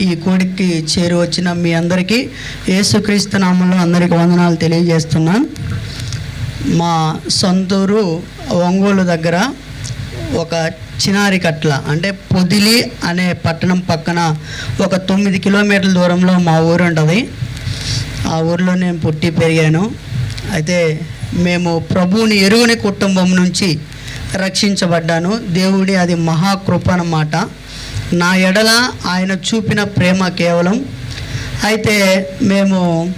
ఈ కూడికి చేరి వచ్చిన మీ అందరికీ యేసుక్రీస్తు నామంలో అందరికీ వందనాలు తెలియజేస్తున్నాను మా సొంతూరు ఒంగోలు దగ్గర ఒక చినారి కట్ల అంటే పొదిలి అనే పట్టణం పక్కన ఒక తొమ్మిది కిలోమీటర్ల దూరంలో మా ఊరు ఉంటుంది. ఆ ఊరిలో నేను పుట్టి పెరిగాను. అయితే మేము ప్రభువుని ఎరువుని కుటుంబం నుంచి రక్షించబడ్డాను. దేవుడి అది మహాకృప అన్నమాట. నా ఎడల ఆయన చూపిన ప్రేమ కేవలం. అయితే మేము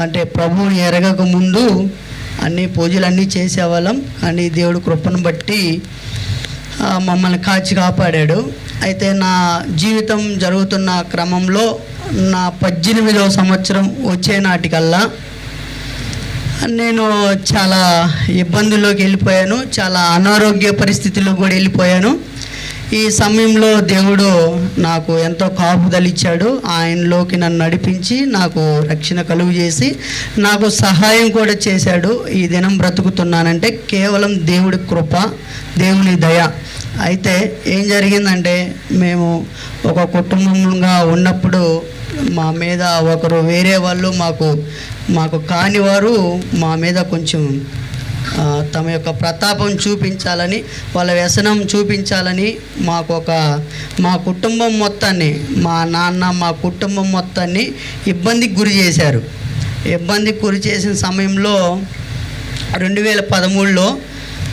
అంటే ప్రభువుని ఎరగక ముందు అన్ని పూజలన్నీ చేసేవాళ్ళం. కానీ దేవుడు కృపను బట్టి మమ్మల్ని కాచి కాపాడాడు. అయితే నా జీవితం జరుగుతున్న క్రమంలో నా పద్దెనిమిదవ సంవత్సరం వచ్చే నాటికల్లా నేను చాలా ఇబ్బందుల్లోకి వెళ్ళిపోయాను. చాలా అనారోగ్య పరిస్థితుల్లో కూడా వెళ్ళిపోయాను. ఈ సమయంలో దేవుడు నాకు ఎంతో కాపుదలిచ్చాడు ఆయనలోకి నన్ను నడిపించి నాకు రక్షణ కలుగు చేసి నాకు సహాయం కూడా చేశాడు. ఈ దినం బ్రతుకుతున్నానంటే కేవలం దేవుడి కృప దేవుని దయ. అయితే ఏం జరిగిందంటే మేము ఒక కుటుంబంగా ఉన్నప్పుడు మా మీద ఒకరు వేరే వాళ్ళు మాకు మాకు కానివారు మా మీద కొంచెం తమ యొక్క ప్రతాపం చూపించాలని వాళ్ళ వ్యసనం చూపించాలని మాకు ఒక మా కుటుంబం మొత్తాన్ని మా నాన్న మా కుటుంబం మొత్తాన్ని ఇబ్బందికి గురి చేశారు. ఇబ్బందికి గురి చేసిన సమయంలో రెండు వేల పదమూడులో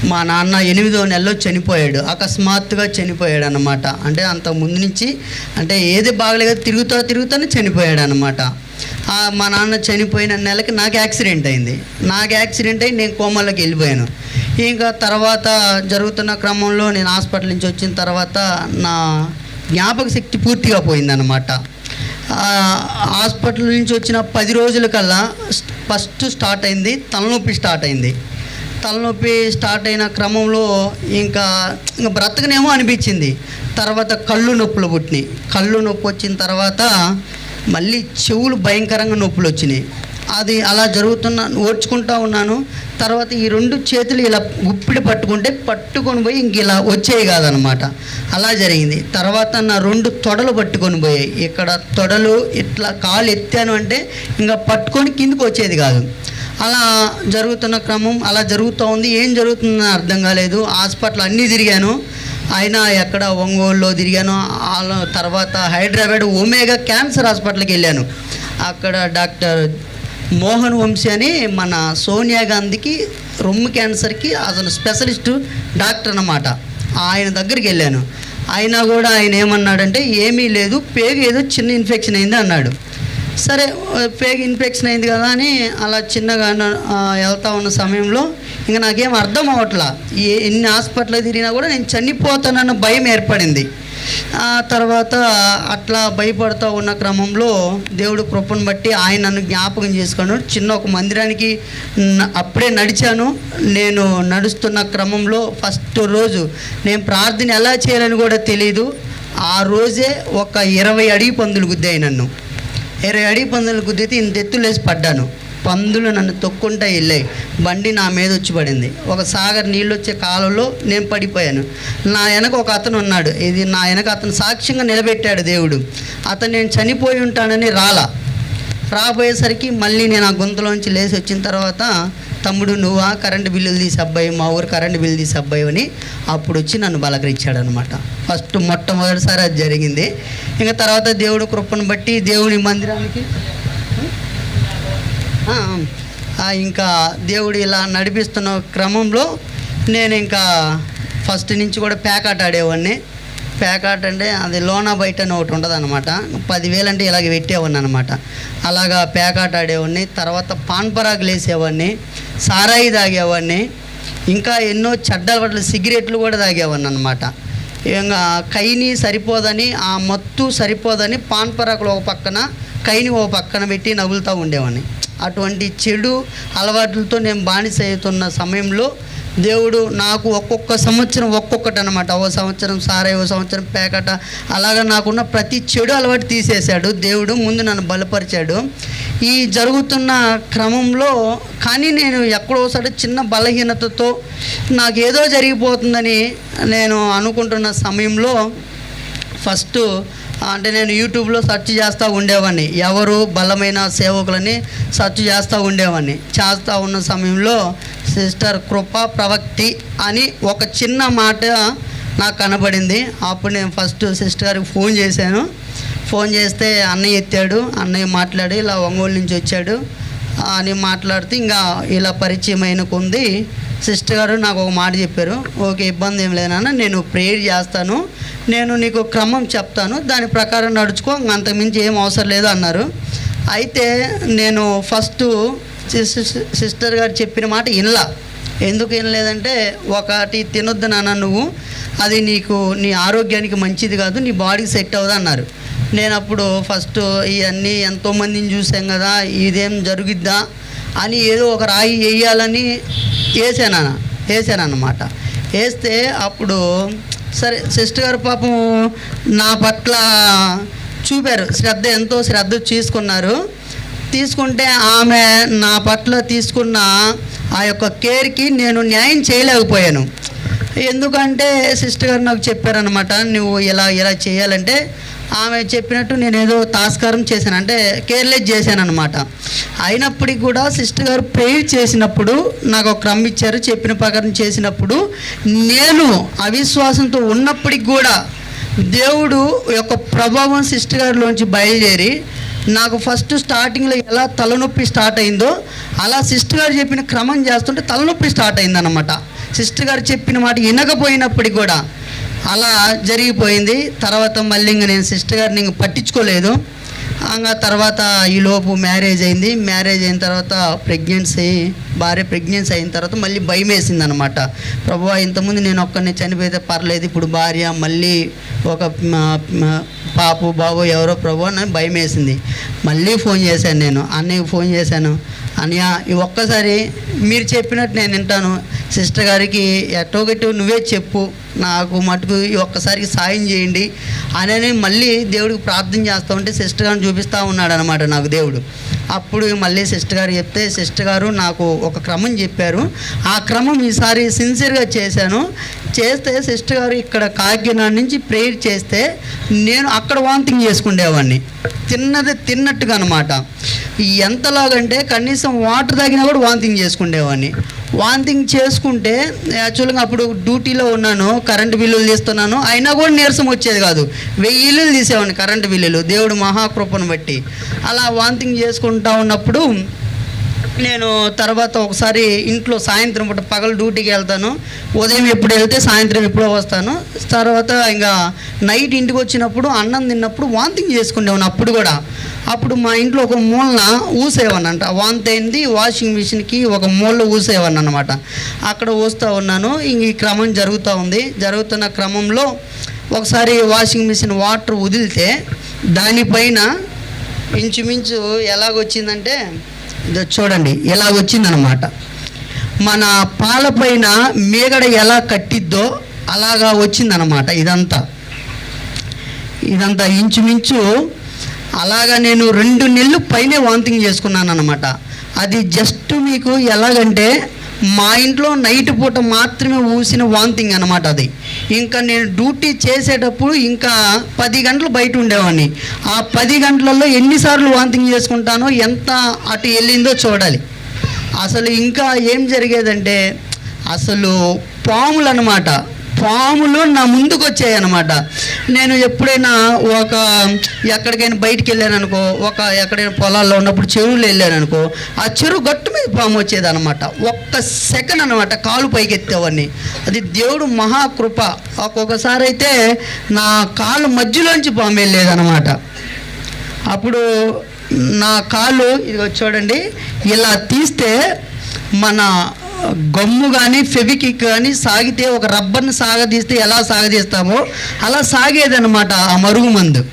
మా నాన్న ఎనిమిదో నెలలో చనిపోయాడు అకస్మాత్తుగా చనిపోయాడు అనమాట అంటే అంత ముందు నుంచి అంటే ఏది బాగలేక తిరుగుతా తిరుగుతానే చనిపోయాడు అనమాట మా నాన్న చనిపోయిన నెలకి నాకు యాక్సిడెంట్ అయింది. నాకు యాక్సిడెంట్ అయి నేను కోమల్లోకి వెళ్ళిపోయాను. ఇంకా తర్వాత జరుగుతున్న క్రమంలో నేను హాస్పిటల్ నుంచి వచ్చిన తర్వాత నా జ్ఞాపక శక్తి పూర్తిగా పోయిందనమాట హాస్పిటల్ నుంచి వచ్చిన పది రోజుల కల్లా ఫస్ట్ స్టార్ట్ అయింది తలనొప్పి స్టార్ట్ అయింది. తలనొప్పి స్టార్ట్ అయిన క్రమంలో ఇంకా ఇంకా బ్రతకనేమో అనిపించింది. తర్వాత కళ్ళు నొప్పులు పుట్టినాయి. కళ్ళు నొప్పి వచ్చిన తర్వాత మళ్ళీ చెవులు భయంకరంగా నొప్పులు వచ్చినాయి. అది అలా జరుగుతున్న ఓడ్చుకుంటా ఉన్నాను. తర్వాత ఈ రెండు చేతులు ఇలా గుప్పిడి పట్టుకుంటే పట్టుకొని పోయి ఇంక ఇలా వచ్చేవి కాదనమాట. అలా జరిగింది. తర్వాత నా రెండు తొడలు పట్టుకొని పోయాయి. ఇక్కడ తొడలు ఇట్లా కాలు ఎత్తాను అంటే ఇంకా పట్టుకొని కిందికి వచ్చేది కాదు. అలా జరుగుతున్న క్రమం అలా జరుగుతూ ఉంది. ఏం జరుగుతుందని అర్థం కాలేదు. హాస్పిటల్ అన్నీ తిరిగాను. అయినా ఎక్కడ ఒంగోలులో తిరిగాను వాళ్ళ తర్వాత హైదరాబాద్ ఒమేగా క్యాన్సర్ హాస్పిటల్కి వెళ్ళాను. అక్కడ డాక్టర్ మోహన్ వంశీ అని మన సోనియా గాంధీకి రొమ్ము క్యాన్సర్కి అతను స్పెషలిస్ట్ డాక్టర్ అన్నమాట. ఆయన దగ్గరికి వెళ్ళాను. అయినా కూడా ఆయన ఏమన్నాడంటే ఏమీ లేదు పేగు ఏదో చిన్న ఇన్ఫెక్షన్ అయింది అన్నాడు. సరే పేగ్ ఇన్ఫెక్షన్ అయింది కదా అని అలా చిన్నగా వెళ్తా ఉన్న సమయంలో ఇంకా నాకేం అర్థం అవ్వట్లా. ఏ ఎన్ని హాస్పిటల్ తిరిగినా కూడా నేను చనిపోతానన్న భయం ఏర్పడింది. ఆ తర్వాత అట్లా భయపడుతూ ఉన్న క్రమంలో దేవుడు కృపను బట్టి ఆయన నన్ను జ్ఞాపకం చేసుకున్నాడు. చిన్న ఒక మందిరానికి అప్పుడే నడిచాను. నేను నడుస్తున్న క్రమంలో ఫస్ట్ రోజు నేను ప్రార్థన ఎలా చేయాలని కూడా తెలియదు ఆ రోజే ఒక ఇరవై అడిగి పందులు గుద్దాయి నన్ను. ఇరవై అడిగి పందులు గుద్దితే ఇంత ఎత్తులేసి పడ్డాను. పందులు నన్ను తొక్కుంటా వెళ్ళాయి. బండి నా మీద వచ్చి పడింది. ఒక సాగర్ నీళ్ళు వచ్చే కాలంలో నేను పడిపోయాను. నా వెనక ఒక అతను ఉన్నాడు. ఇది నా వెనక అతను సాక్ష్యంగా నిలబెట్టాడు దేవుడు. అతను నేను చనిపోయి ఉంటానని రాలా. రాబోయేసరికి మళ్ళీ నేను ఆ గుంతలోంచి లేచి వచ్చిన తర్వాత తమ్ముడు నువ్వా కరెంటు బిల్లులు తీసి అబ్బాయి మా ఊరు కరెంటు బిల్లు తీసి అబ్బాయి అని అప్పుడు వచ్చి నన్ను బలకరించాడు అనమాట ఫస్ట్ మొట్టమొదటిసారి అది జరిగింది. ఇంకా తర్వాత దేవుడు కృపను బట్టి దేవుని మందిరానికి ఇంకా దేవుడు ఇలా నడిపిస్తున్న క్రమంలో నేను ఇంకా ఫస్ట్ నుంచి కూడా ప్యాకాట్ ఆడేవాడిని. ప్యాకాట్ అంటే అది లోనా బయట అని ఒకటి ఉంటుంది అనమాట పదివేలు అంటే ఇలాగ పెట్టేవాడిని అనమాట అలాగా ప్యాకాట్ ఆడేవాడిని తర్వాత పాన్పరాగులు వేసేవాడిని సారాయి తాగేవాడిని ఇంకా ఎన్నో చెడ్డల అలవాట్లు సిగరెట్లు కూడా తాగేవాడిని అనమాట ఇంకా కైని సరిపోదని ఆ మత్తు సరిపోదని పాన్ పరాకులు ఒక పక్కన కైని ఓ పక్కన పెట్టి నవ్వులుతూ ఉండేవాడిని. అటువంటి చెడు అలవాట్లతో నేను బానిస అవుతున్న సమయంలో దేవుడు నాకు ఒక్కొక్క సంవత్సరం ఒక్కొక్కటి అనమాట ఓ సంవత్సరం సారే ఓ సంవత్సరం పేకట. అలాగా నాకున్న ప్రతి చెడు అలవాటు తీసేశాడు. దేవుడు ముందు నన్ను బలపరిచాడు. ఈ జరుగుతున్న క్రమంలో కానీ నేను ఎక్కడోసారి చిన్న బలహీనతతో నాకు ఏదో జరిగిపోతుందని నేను అనుకుంటున్న సమయంలో ఫస్ట్ అంటే నేను యూట్యూబ్లో సెర్చ్ చేస్తూ ఉండేవాడిని ఎవరు బలమైన సేవకులని సెర్చ్ చేస్తూ ఉండేవాడిని చేస్తూ ఉన్న సమయంలో సిస్టర్ కృప ప్రవక్తి అని ఒక చిన్న మాట నాకు కనబడింది. అప్పుడు నేను ఫస్ట్ సిస్టర్ గారికి ఫోన్ చేశాను. ఫోన్ చేస్తే అన్నయ్య ఎత్తాడు. అన్నయ్య మాట్లాడి ఇలా ఒంగోలు నుంచి వచ్చాడు. అని మాట్లాడితే ఇంకా ఇలా పరిచయం అయిన కొంది సిస్టర్ గారు నాకు ఒక మాట చెప్పారు. ఓకే ఇబ్బంది ఏం లేదన్నా నేను ప్రేయర్ చేస్తాను. నేను నీకు క్రమం చెప్తాను దాని ప్రకారం నడుచుకో అంతకుమించి ఏం అవసరం లేదు అన్నారు. అయితే నేను ఫస్ట్ సిస్టర్ గారు చెప్పిన మాట ఇన్లా ఎందుకు వినలేదంటే ఒకటి తినొద్దు నాన్న నువ్వు అది నీకు నీ ఆరోగ్యానికి మంచిది కాదు నీ బాడీకి సెట్ అవ్వదు అన్నారు. నేను అప్పుడు ఫస్ట్ ఇవన్నీ ఎంతోమందిని చూసాం కదా ఇదేం జరుగుద్దా అని ఏదో ఒక రాయి వేయాలని వేసాను వేసాను అన్నమాట వేస్తే అప్పుడు సరే సిస్టర్ గారు పాపం నా పట్ల చూపారు. శ్రద్ధ ఎంతో శ్రద్ధ తీసుకున్నారు. తీసుకుంటే ఆమె నా పట్ల తీసుకున్న ఆ యొక్క కేర్కి నేను న్యాయం చేయలేకపోయాను. ఎందుకంటే సిస్టర్ గారు నాకు చెప్పారనమాట నువ్వు ఇలా ఇలా చేయాలంటే ఆమె చెప్పినట్టు నేను ఏదో తాస్కారం చేశాను. అంటే కేర్లెస్ చేశాను అనమాట అయినప్పటికీ కూడా సిస్టర్ గారు ప్రేయర్ చేసినప్పుడు నాకు ఒక క్రమ్ ఇచ్చారు చెప్పిన ప్రకారం చేసినప్పుడు నేను అవిశ్వాసంతో ఉన్నప్పటికి కూడా దేవుడు యొక్క ప్రభావం సిస్టర్ గారిలోంచి బయలుదేరి నాకు ఫస్ట్ స్టార్టింగ్లో ఎలా తలనొప్పి స్టార్ట్ అయిందో అలా సిస్టర్ గారు చెప్పిన క్రమం చేస్తుంటే తలనొప్పి స్టార్ట్ అయిందన్నమాట. సిస్టర్ గారు చెప్పిన మాట వినకపోయినప్పటికి కూడా అలా జరిగిపోయింది. తర్వాత మళ్ళీ ఇంక నేను సిస్టర్ గారిని ఇంక పట్టించుకోలేదు. ఇంకా తర్వాత ఈలోపు మ్యారేజ్ అయింది. మ్యారేజ్ అయిన తర్వాత ప్రెగ్నెన్సీ భార్య ప్రెగ్నెన్సీ అయిన తర్వాత మళ్ళీ భయం వేసింది అనమాట ప్రభు ఇంతకుముందు నేను ఒక్కరిని చనిపోయితే పర్లేదు. ఇప్పుడు భార్య మళ్ళీ ఒక పాపు బాబు ఎవరో ప్రభు అని భయం వేసింది. మళ్ళీ ఫోన్ చేశాను నేను. అన్నయ్యకి ఫోన్ చేశాను. అన్నయ్య ఈ ఒక్కసారి మీరు చెప్పినట్టు నేను వింటాను. సిస్టర్ గారికి ఎట్టోగట్టు నువ్వే చెప్పు. నాకు మటుకు ఈ ఒక్కసారికి సాయం చేయండి అని మళ్ళీ దేవుడికి ప్రార్థన చేస్తూ ఉంటే సిస్టర్ గారిని చూపిస్తూ ఉన్నాడు అనమాట నాకు దేవుడు. అప్పుడు మళ్ళీ సిస్టర్ గారు చెప్తే సిస్టర్ గారు నాకు ఒక క్రమం చెప్పారు. ఆ క్రమం ఈసారి సిన్సియర్గా చేశాను. చేస్తే సిస్టర్ గారు ఇక్కడ కాకినాడ నుంచి ప్రేయర్ చేస్తే నేను అక్కడ వాంతింగ్ చేసుకునేవాడిని తిన్నది తిన్నట్టుగా అనమాట ఎంతలాగంటే కనీసం వాటర్ తాగినా కూడా వాంతింగ్ చేసుకునేవాడిని వాంతింగ్ చేసుకుంటే యాక్చువల్గా అప్పుడు డ్యూటీలో ఉన్నాను కరెంటు బిల్లులు తీస్తున్నాను అయినా కూడా నీరసం వచ్చేది కాదు. వెయ్యి ఇల్లులు తీసేవాడిని కరెంటు బిల్లులు. దేవుడు మహాకృపను బట్టి. అలా వాంతింగ్ చేసుకుంటా ఉన్నప్పుడు నేను తర్వాత ఒకసారి ఇంట్లో సాయంత్రం పూట పగలు డ్యూటీకి వెళ్తాను. ఉదయం ఎప్పుడు వెళ్తే సాయంత్రం ఎప్పుడో వస్తాను. తర్వాత ఇంకా నైట్ ఇంటికి వచ్చినప్పుడు అన్నం తిన్నప్పుడు వాంతింగ్ చేసుకునేవాను అప్పుడు కూడా. అప్పుడు మా ఇంట్లో ఒక మూలన ఊసేవాడిని అంట. వాంతి అయింది వాషింగ్ మిషన్కి ఒక మూలలో ఊసేవాడిని అనమాట అక్కడ ఊస్తూ ఉన్నాను. ఇంక ఈ క్రమం జరుగుతూ ఉంది. జరుగుతున్న క్రమంలో ఒకసారి వాషింగ్ మిషన్ వాటర్ వదిలితే దానిపైన ఇంచుమించు ఎలాగొచ్చిందంటే ఇదో చూడండి ఎలాగొచ్చిందనమాట మన పాలపైన మేగడ ఎలా కట్టిద్దో అలాగా వచ్చిందనమాట ఇదంతా. ఇదంతా ఇంచుమించు అలాగా నేను రెండు నెలలు పైనే వాంతింగ్ చేసుకున్నాను అనమాట అది జస్ట్ మీకు ఎలాగంటే మా ఇంట్లో నైట్ పూట మాత్రమే ఊసిన వాంతింగ్ అనమాట అది. ఇంకా నేను డ్యూటీ చేసేటప్పుడు ఇంకా పది గంటలు బయట ఉండేవాడిని. ఆ పది గంటలలో ఎన్నిసార్లు వాంతింగ్ చేసుకుంటానో ఎంత అటు వెళ్ళిందో చూడాలి. అసలు ఇంకా ఏం జరిగేదంటే అసలు పాములు అనమాట పాములు నా ముందుకు వచ్చాయి అనమాట నేను ఎప్పుడైనా ఒక ఎక్కడికైనా బయటికి వెళ్ళాను అనుకో ఒక ఎక్కడైనా పొలాల్లో ఉన్నప్పుడు చెరువులు వెళ్ళాను అనుకో ఆ చెరువు గట్టు మీద పాము వచ్చేది అనమాట ఒక్క సెకండ్ అనమాట కాలు పైకి ఎత్తేవాడిని అది దేవుడు మహాకృప. ఒక్కొక్కసారి అయితే నా కాలు మధ్యలోంచి పాము వెళ్ళేదనమాట అప్పుడు నా కాలు ఇదిగో చూడండి ఇలా తీస్తే మన గమ్ము కానీ ఫెవికిక్ కానీ సాగితే ఒక రబ్బర్ని సాగదీస్తే ఎలా సాగదీస్తామో అలా సాగేదన్నమాట ఆ మరుగు మందు.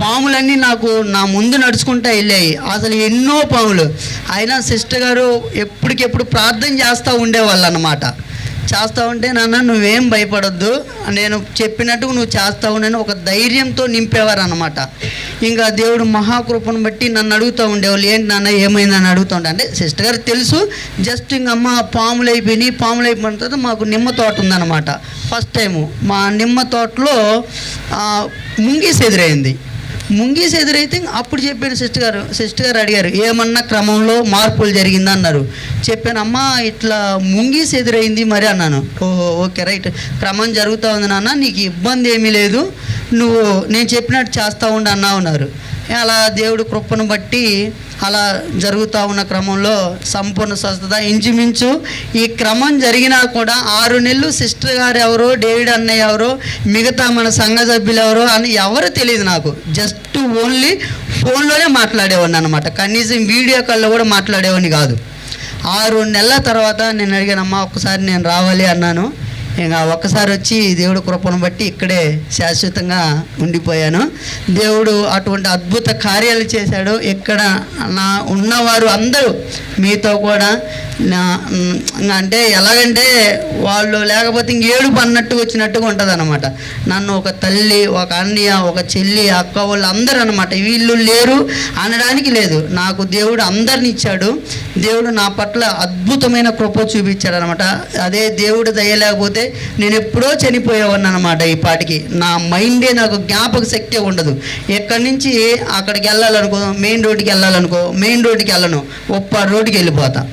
పాములన్నీ నాకు నా ముందు నడుచుకుంటా వెళ్ళాయి. అసలు ఎన్నో పాములు. అయినా సిస్టర్ గారు ఎప్పటికెప్పుడు ప్రార్థన చేస్తూ ఉండేవాళ్ళు అన్నమాట చేస్తూ ఉంటే నాన్న నువ్వేం భయపడొద్దు. నేను చెప్పినట్టు నువ్వు చేస్తావు నేను ఒక ధైర్యంతో నింపేవారు అనమాట ఇంకా దేవుడు మహాకృపను బట్టి నన్ను అడుగుతూ ఉండేవాళ్ళు ఏంటి నాన్న ఏమైందని అడుగుతూ ఉండే. అంటే సిస్టర్ గారు తెలుసు జస్ట్ ఇంక అమ్మ పాములు అయిపోయినాయి. పాములు అయిపోయిన తర్వాత మాకు నిమ్మ తోట ఉందన్నమాట. ఫస్ట్ టైము మా నిమ్మ తోటలో ఆ, ముంగీస్ ఎదురైంది ముంగీస్ ఎదురైతే అప్పుడు చెప్పాను సిస్టర్ గారు సిస్టర్ గారు అడిగారు ఏమన్నా క్రమంలో మార్పులు జరిగిందా అన్నారు. చెప్పాను అమ్మా ఇట్లా ముంగీస్ ఎదురైంది మరి అన్నాను. ఓహో ఓకే రైట్. క్రమం జరుగుతూ ఉంది నాన్న నీకు ఇబ్బంది ఏమీ లేదు నువ్వు నేను చెప్పినట్టు చేస్తూ ఉండి అన్నా ఉన్నారు అలా దేవుడు కృపను బట్టి అలా జరుగుతూ ఉన్న క్రమంలో సంపూర్ణ స్వస్థత. ఇంచుమించు ఈ క్రమం జరిగినా కూడా ఆరు నెలలు సిస్టర్ గారు ఎవరు డేవిడ్ అన్నయ్య ఎవరు మిగతా మన సంఘ సభ్యులు ఎవరు అని ఎవరు తెలియదు నాకు. జస్ట్ ఓన్లీ ఫోన్లోనే మాట్లాడేవాడిని అనమాట కనీసం వీడియో కాల్లో కూడా మాట్లాడేవాడిని కాదు. ఆరు నెలల తర్వాత నేను అడిగానమ్మా ఒక్కసారి నేను రావాలి అన్నాను. ఇంకా ఒక్కసారి వచ్చి దేవుడు కృపను బట్టి ఇక్కడే శాశ్వతంగా ఉండిపోయాను. దేవుడు అటువంటి అద్భుత కార్యాలు చేశాడు. ఇక్కడ నా ఉన్నవారు అందరూ మీతో కూడా నా అంటే ఎలాగంటే వాళ్ళు లేకపోతే ఇంకేడుపు అన్నట్టు వచ్చినట్టుగా ఉంటుంది అనమాట నన్ను ఒక తల్లి ఒక అన్నయ్య ఒక చెల్లి అక్క వాళ్ళు అందరూ అనమాట వీళ్ళు లేరు అనడానికి లేదు. నాకు దేవుడు అందరిని ఇచ్చాడు. దేవుడు నా పట్ల అద్భుతమైన కృప చూపించాడు అనమాట అదే దేవుడు దయ లేకపోతే నేను ఎప్పుడో చనిపోయేవాడిని అనమాట ఈ పాటికి. నా మైండే నాకు జ్ఞాపక శక్తి ఉండదు. ఎక్కడి నుంచి అక్కడికి వెళ్ళాలనుకో మెయిన్ రోడ్డుకి వెళ్ళాలనుకో మెయిన్ రోడ్డుకి వెళ్ళను. ఒప్ప రోడ్డుకి వెళ్ళిపోతాను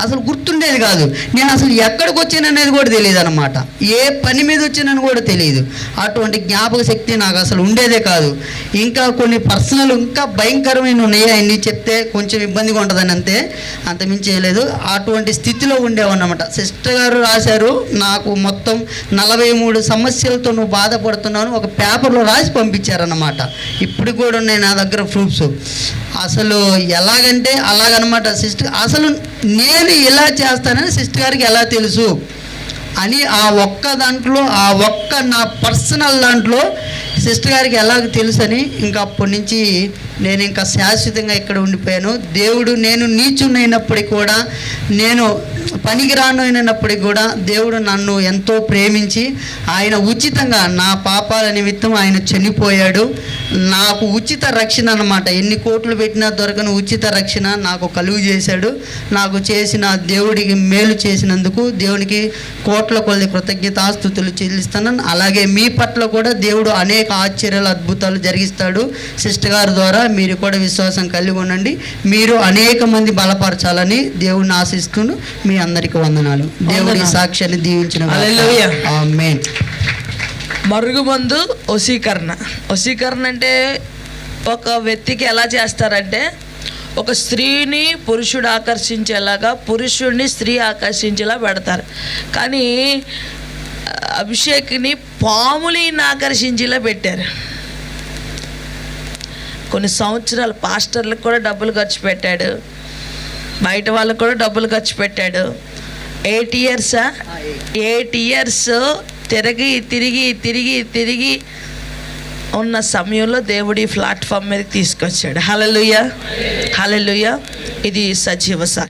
అసలు గుర్తుండేది కాదు. నేను అసలు ఎక్కడికి వచ్చాననేది కూడా తెలియదు అనమాట ఏ పని మీద వచ్చానని కూడా తెలియదు. అటువంటి జ్ఞాపక శక్తి నాకు అసలు ఉండేదే కాదు. ఇంకా కొన్ని పర్సనల్ ఇంకా భయంకరమైన ఉన్నాయి. అన్ని చెప్తే కొంచెం ఇబ్బందిగా ఉంటుందని అంతే. అంత చేయలేదు అటువంటి స్థితిలో ఉండేవన్నమాట సిస్టర్ గారు రాశారు నాకు మొత్తం నలభై మూడు సమస్యలతో నువ్వు బాధపడుతున్నాను ఒక పేపర్లో రాసి పంపించారన్నమాట. ఇప్పుడు కూడా ఉన్నాయి నా దగ్గర ప్రూఫ్స్. అసలు ఎలాగంటే అలాగనమాట సిస్టర్. అసలు నేను ఇలా చేస్తానని సిస్టర్ గారికి ఎలా తెలుసు? అని ఆ ఒక్క దాంట్లో ఆ ఒక్క నా పర్సనల్ దాంట్లో సిస్టర్ గారికి ఎలా తెలుసు అని ఇంకా అప్పటి నుంచి నేను ఇంకా శాశ్వతంగా ఇక్కడ ఉండిపోయాను. దేవుడు నేను నీచునైనప్పటికీ కూడా నేను పనికిరాను అయినప్పటికీ కూడా దేవుడు నన్ను ఎంతో ప్రేమించి ఆయన ఉచితంగా నా పాపాల నిమిత్తం ఆయన చనిపోయాడు. నాకు ఉచిత రక్షణ అన్నమాట. ఎన్ని కోట్లు పెట్టినా దొరకని ఉచిత రక్షణ నాకు కలుగు చేశాడు. నాకు చేసిన దేవుడికి మేలు చేసినందుకు దేవునికి కోట్ల కొలది కృతజ్ఞతాస్థుతులు చెల్లిస్తున్నాను. అలాగే మీ పట్ల కూడా దేవుడు అనేక ఆశ్చర్యాలు అద్భుతాలు జరిగిస్తాడు. సిస్టర్ గారి ద్వారా మీరు కూడా విశ్వాసం కలిగి ఉండండి. మీరు అనేక మంది బలపరచాలని దేవుడిని ఆశిస్తూను మీ అందరికీ వందనాలు. దేవుడి. సాక్ష్యాన్ని దీవించిన మరుగుమందు వశీకరణ. వశీకరణ అంటే ఒక వ్యక్తికి ఎలా చేస్తారంటే ఒక స్త్రీని పురుషుడు ఆకర్షించేలాగా పురుషుడిని స్త్రీ ఆకర్షించేలా పెడతారు. కానీ అభిషేక్ని పాములిని ఆకర్షించేలా పెట్టారు. కొన్ని సంవత్సరాలు పాస్టర్లకు కూడా డబ్బులు ఖర్చు పెట్టాడు. బయట వాళ్ళకు కూడా డబ్బులు ఖర్చు పెట్టాడు. ఎయిట్ ఇయర్సా ఎయిట్ ఇయర్స్ తిరిగి తిరిగి తిరిగి తిరిగి ఉన్న సమయంలో దేవుడి ప్లాట్ఫామ్ మీద తీసుకొచ్చాడు. హలలుయ హలలుయ ఇది సజీవ సాక్షి